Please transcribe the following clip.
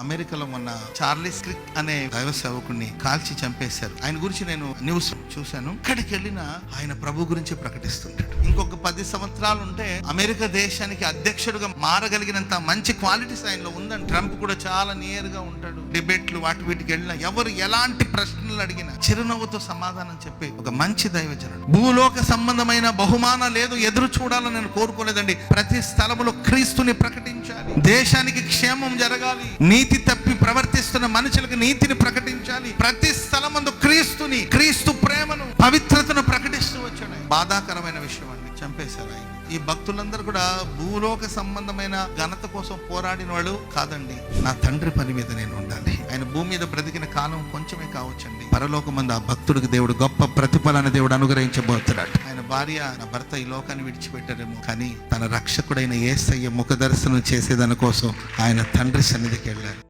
అమెరికాలో మొన్న Charles Crick అనే దైవ సేవకుడిని కాల్చి చంపేశారు. ఆయన గురించి నేను న్యూస్ చూశాను. ఇక్కడికి వెళ్ళిన ఆయన ప్రభు గురించి ప్రకటిస్తుంటాడు. ఇంకొక పది సంవత్సరాలు ఉంటే అమెరికా దేశానికి అధ్యక్షుడిగా మారగలిగినంత మంచి క్వాలిటీస్ ఆయనలో ఉందని ట్రంప్ కూడా చాలా నియర్గా ఉంటాడు. డిబేట్లు వాటి వీటికి వెళ్ళినా ఎవరు ఎలాంటి ప్రశ్నలు అడిగినా చిరునవ్వుతో సమాధానం చెప్పి ఒక మంచి దైవజనుడు. భూలోక సంబంధమైన బహుమానం లేదు ఎదురు చూడాలని నేను కోరుకోలేదండి. ప్రతి స్థలములో క్రీస్తుని ప్రకటించాలి. దేశానికి క్షేమం జరగాలి. నీతి తప్పి ప్రవర్తిస్తున్న మనుషులకు నీతిని ప్రకటించాలి. ప్రతి స్థలమందు క్రీస్తుని క్రీస్తు ప్రేమను పవిత్రతను ప్రకటిస్తూ వచ్చాడు. బాధాకరమైన విషయం అండి చంపేశారు ఆయన. ఈ భక్తులందరూ కూడా భూలోక సంబంధమైన ఘనత కోసం పోరాడిన వాళ్ళు కాదండి. నా తండ్రి పని మీద నేను ఉండాలి. ఆయన భూమి మీద బ్రతికిన కాలం కొంచెమే కావచ్చండి. పరలోకమంది ఆ భక్తుడికి దేవుడు గొప్ప ప్రతిఫలాన్ని దేవుడు అనుగ్రహించబోతున్నాడు. భార్య నా భర్త ఈ లోకాన్ని విడిచిపెట్టారేమో కానీ తన రక్షకుడైన ఏసయ్య ముఖ దర్శనం చేసేదాని కోసం ఆయన తండ్రి సన్నిధికి వెళ్ళారు.